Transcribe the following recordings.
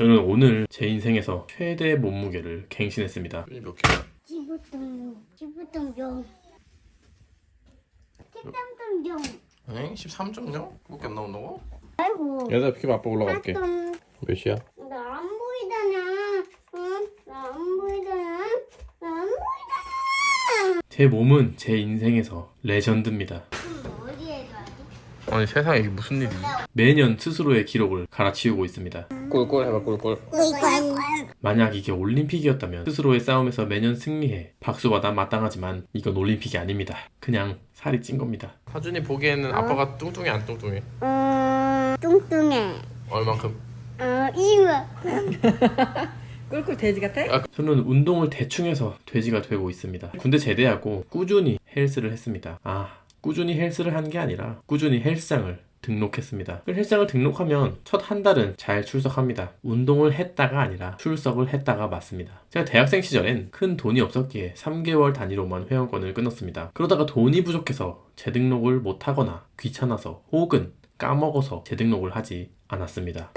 저는 오늘 제 인생에서 최대 몸무게를 갱신했습니다. 몇 킬로야? 지부동용, 지부동용, 책상동용. 응? 13.0? 그밖에 안 나온다고? 아이고. 얘들아 비켜 아빠 올라갈게. 좀, 몇 시야? 나 안 보이잖아. 응? 나 안 보이잖아. 나 안 보이잖아. 제 몸은 제 인생에서 레전드입니다. 아니 세상에 이게 무슨 일이지? 매년 스스로의 기록을 갈아치우고 있습니다. 꿀꿀 해봐 꿀꿀. 꿀꿀. 만약 이게 올림픽이었다면 스스로의 싸움에서 매년 승리해 박수받아 마땅하지만 이건 올림픽이 아닙니다. 그냥 살이 찐 겁니다. 하준이 보기에는 아빠가 뚱뚱해 안 뚱뚱해? 음, 뚱뚱해. 얼만큼? 어, 이거. 꿀꿀 돼지 같아? 아, 저는 운동을 대충 해서 돼지가 되고 있습니다. 군대 제대하고 꾸준히 헬스를 했습니다. 아, 꾸준히 헬스를 한 게 아니라 꾸준히 헬스장을 등록했습니다. 그 헬스장을 등록하면 첫 한 달은 잘 출석합니다. 운동을 했다가 아니라 출석을 했다가 맞습니다. 제가 대학생 시절엔 큰 돈이 없었기에 3개월 단위로만 회원권을 끊었습니다. 그러다가 돈이 부족해서 재등록을 못하거나 귀찮아서 혹은 까먹어서 재등록을 하지 않았습니다.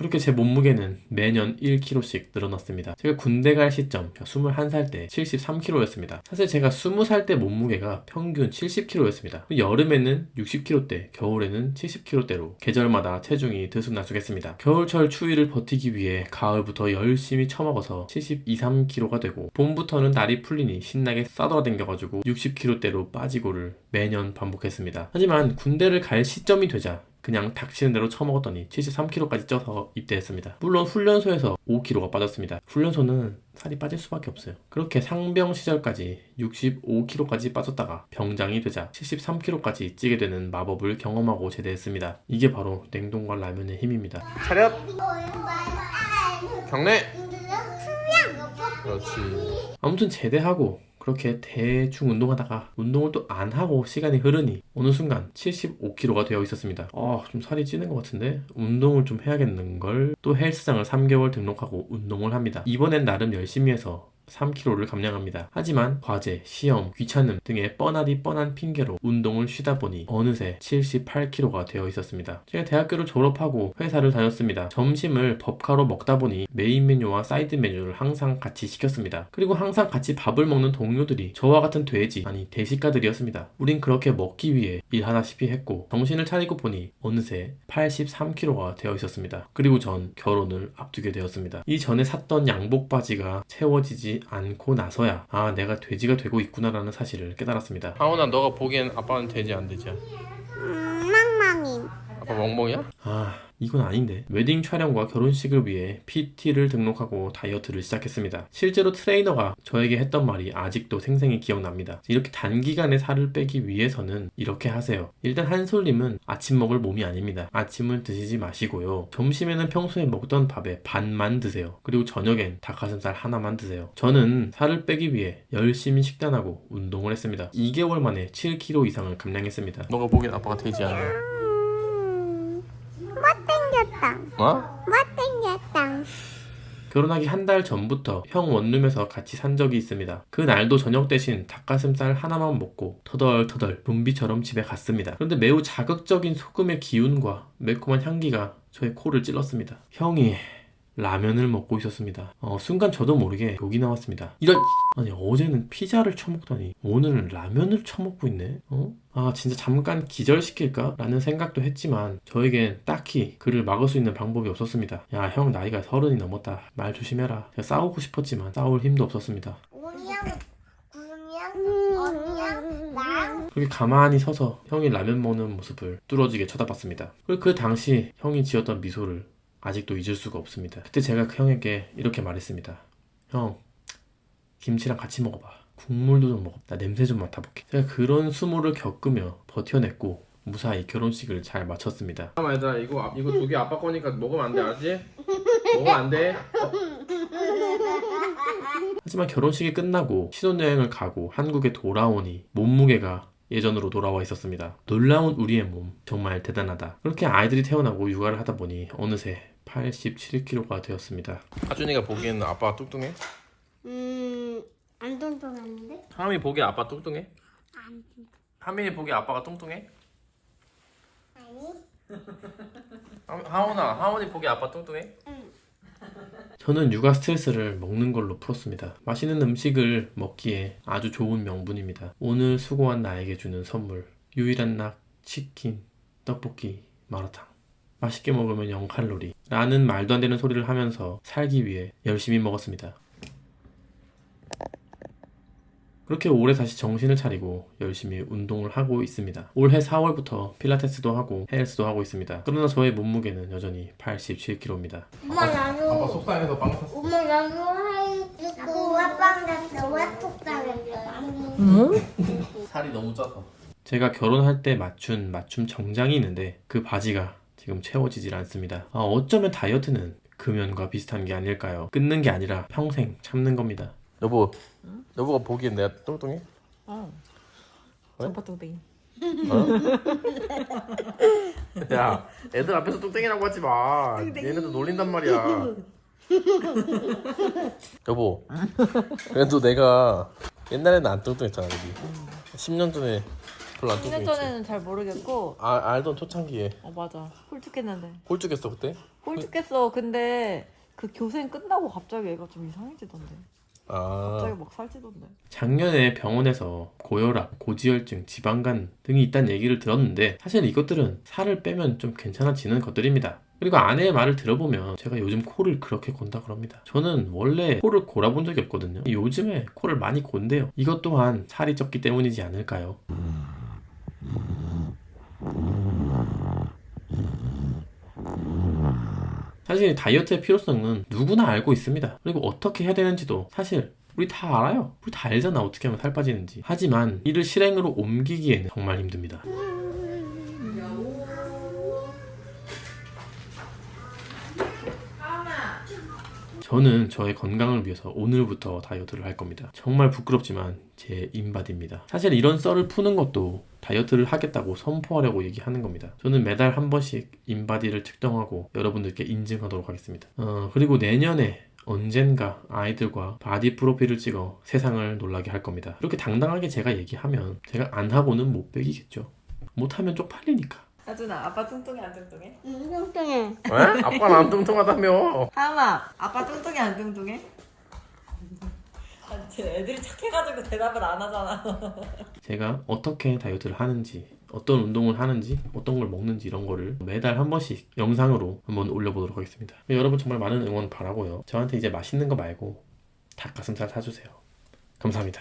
그렇게 제 몸무게는 매년 1kg씩 늘어났습니다. 제가 군대 갈 시점, 21살 때 73kg였습니다. 사실 제가 20살 때 몸무게가 평균 70kg였습니다. 여름에는 60kg대, 겨울에는 70kg대로 계절마다 체중이 들쑥날쑥했습니다. 겨울철 추위를 버티기 위해 가을부터 열심히 처먹어서 72, 3kg가 되고 봄부터는 날이 풀리니 신나게 싸돌아댕겨가지고 60kg대로 빠지고를 매년 반복했습니다. 하지만 군대를 갈 시점이 되자 그냥 닥치는 대로 처먹었더니 73kg까지 쪄서 입대했습니다. 물론 훈련소에서 5kg가 빠졌습니다. 훈련소는 살이 빠질 수밖에 없어요. 그렇게 상병 시절까지 65kg까지 빠졌다가 병장이 되자 73kg까지 찌게 되는 마법을 경험하고 제대했습니다. 이게 바로 냉동과 라면의 힘입니다. 차렷! 경례! 그렇지. 아무튼 제대하고 그렇게 대충 운동하다가 운동을 또 안 하고 시간이 흐르니 어느 순간 75kg가 되어 있었습니다. 아, 좀 살이 찌는 것 같은데 운동을 좀 해야겠는 걸 또 헬스장을 3개월 등록하고 운동을 합니다. 이번엔 나름 열심히 해서 3kg를 감량합니다. 하지만 과제, 시험, 귀찮음 등의 뻔하디 뻔한 핑계로 운동을 쉬다 보니 어느새 78kg가 되어 있었습니다. 제가 대학교를 졸업하고 회사를 다녔습니다. 점심을 법카로 먹다 보니 메인 메뉴와 사이드 메뉴를 항상 같이 시켰습니다. 그리고 항상 같이 밥을 먹는 동료들이 저와 같은 돼지, 아니 대식가들이었습니다. 우린 그렇게 먹기 위해 일하다시피 했고 정신을 차리고 보니 어느새 83kg가 되어 있었습니다. 그리고 전 결혼을 앞두게 되었습니다. 이 전에 샀던 양복 바지가 채워지지 않고 나서야 아 내가 돼지가 되고 있구나라는 사실을 깨달았습니다. 하원아 너가 보기엔 아빠는 돼지 안 돼지야? 음, 망망이. 아빠 멍멍이야? 아 이건 아닌데. 웨딩 촬영과 결혼식을 위해 PT를 등록하고 다이어트를 시작했습니다. 실제로 트레이너가 저에게 했던 말이 아직도 생생히 기억납니다. 이렇게 단기간에 살을 빼기 위해서는 이렇게 하세요. 일단 한솔님은 아침 먹을 몸이 아닙니다. 아침을 드시지 마시고요. 점심에는 평소에 먹던 밥의 반만 드세요. 그리고 저녁엔 닭가슴살 하나만 드세요. 저는 살을 빼기 위해 열심히 식단하고 운동을 했습니다. 2개월 만에 7kg 이상을 감량했습니다. 너가 보기엔 아빠가 돼지 아니야? 음, 못생겼다. 어? 못생겼다. 결혼하기 한 달 전부터 형 원룸에서 같이 산 적이 있습니다. 그 날도 저녁 대신 닭가슴살 하나만 먹고 터덜터덜 좀비처럼 집에 갔습니다. 그런데 매우 자극적인 소금의 기운과 매콤한 향기가 저의 코를 찔렀습니다. 형이 라면을 먹고 있었습니다. 어, 순간 저도 모르게 욕이 나왔습니다. 이런 아니 어제는 피자를 처먹더니 오늘은 라면을 처먹고 있네. 어? 아 진짜 잠깐 기절시킬까? 라는 생각도 했지만 저에겐 딱히 그를 막을 수 있는 방법이 없었습니다. 야 형 나이가 서른이 넘었다. 말 조심해라. 제가 싸우고 싶었지만 싸울 힘도 없었습니다. 나랑 그렇게 가만히 서서 형이 라면 먹는 모습을 뚫어지게 쳐다봤습니다. 그리고 그 당시 형이 지었던 미소를 아직도 잊을 수가 없습니다. 그때 제가 그 형에게 이렇게 말했습니다. 형, 김치랑 같이 먹어봐. 국물도 좀 먹어. 나 냄새 좀 맡아볼게. 제가 그런 수모를 겪으며 버텨냈고 무사히 결혼식을 잘 마쳤습니다. 잠깐만 얘들아 이거 이거 두 개 아빠 거니까 먹으면 안 돼 알지? 먹으면 안 돼. 하지만 결혼식이 끝나고 신혼여행을 가고 한국에 돌아오니 몸무게가 예전으로 돌아와 있었습니다. 놀라운 우리의 몸 정말 대단하다. 그렇게 아이들이 태어나고 육아를 하다 보니 어느새 87kg가 되었습니다. 하준이가 보기에는 아빠가 뚱뚱해? 음, 안 뚱뚱했는데? 하민이 보기에 아빠 뚱뚱해? 안 뚱뚱. 하민이 보기에 아빠가 뚱뚱해? 아니? 하원아, 하원이 보기 아빠 뚱뚱해? 응. 저는 육아 스트레스를 먹는 걸로 풀었습니다. 맛있는 음식을 먹기에 아주 좋은 명분입니다. 오늘 수고한 나에게 주는 선물. 유일한 낙, 치킨, 떡볶이, 마라탕. 맛있게 먹으면 0칼로리. 라는 말도 안 되는 소리를 하면서 살기 위해 열심히 먹었습니다. 그렇게 올해 다시 정신을 차리고 열심히 운동을 하고 있습니다. 올해 4월부터 필라테스도 하고 헬스도 하고 있습니다. 그러나 저의 몸무게는 여전히 87kg입니다. 엄마 나도 속상해서 빵 샀어. 엄마 나도 하이 찍고 와빵 났어 왜 속상했어 살이 너무 쪄서. 제가 결혼할 때 맞춘 맞춤 정장이 있는데 그 바지가 지금 채워지질 않습니다. 아, 어쩌면 다이어트는 금연과 비슷한 게 아닐까요? 끊는 게 아니라 평생 참는 겁니다. 여보, 여보가 보기엔 내가 뚱뚱해? 어. 왜? 오빠 뚱땡이. 야, 애들 앞에서 뚱땡이라고 하지 마. 얘네들 놀린단 말이야. 여보, 그래도 내가 옛날에는 안 뚱뚱했잖아, 여기. 10년 전에 별로 안 10년 뚱뚱했지. 전에는 잘 모르겠고, 아, 알던 초창기에 어 맞아. 홀쭉했는데. 홀쭉했어 그때? 홀쭉했어. 근데 그 교생 끝나고 갑자기 애가 좀 이상해지던데. 갑자기 아 막 살찌던데. 작년에 병원에서 고혈압, 고지혈증, 지방간 등이 있다는 얘기를 들었는데 사실 이것들은 살을 빼면 좀 괜찮아지는 것들입니다. 그리고 아내의 말을 들어보면 제가 요즘 코를 그렇게 곤다 그럽니다. 저는 원래 코를 골아본 적이 없거든요. 요즘에 코를 많이 곤대요. 이것 또한 살이 쪘기 때문이지 않을까요? 사실 다이어트의 필요성은 누구나 알고 있습니다. 그리고 어떻게 해야 되는지도 사실 우리 다 알아요. 우리 다 알잖아. 어떻게 하면 살 빠지는지. 하지만 이를 실행으로 옮기기에는 정말 힘듭니다. 저는 저의 건강을 위해서 오늘부터 다이어트를 할 겁니다. 정말 부끄럽지만 제 인바디입니다. 사실 이런 썰을 푸는 것도 다이어트를 하겠다고 선포하려고 얘기하는 겁니다. 저는 매달 한 번씩 인바디를 측정하고 여러분들께 인증하도록 하겠습니다. 어, 그리고 내년에 언젠가 아이들과 바디 프로필을 찍어 세상을 놀라게 할 겁니다. 이렇게 당당하게 제가 얘기하면 제가 안 하고는 못 빼기겠죠. 못하면 쪽팔리니까. 하준아, 아빠 뚱뚱해 안 뚱뚱해? 응 뚱뚱해 왜? 아빠는 안 뚱뚱하다며. 하마, 아빠 뚱뚱해 안 뚱뚱해? 아, 쟤 애들이 착해가지고 대답을 안 하잖아. 제가 어떻게 다이어트를 하는지, 어떤 운동을 하는지, 어떤 걸 먹는지 이런 거를 매달 한 번씩 영상으로 한번 올려보도록 하겠습니다. 여러분 정말 많은 응원 바라고요. 저한테 이제 맛있는 거 말고 닭가슴살 사주세요. 감사합니다.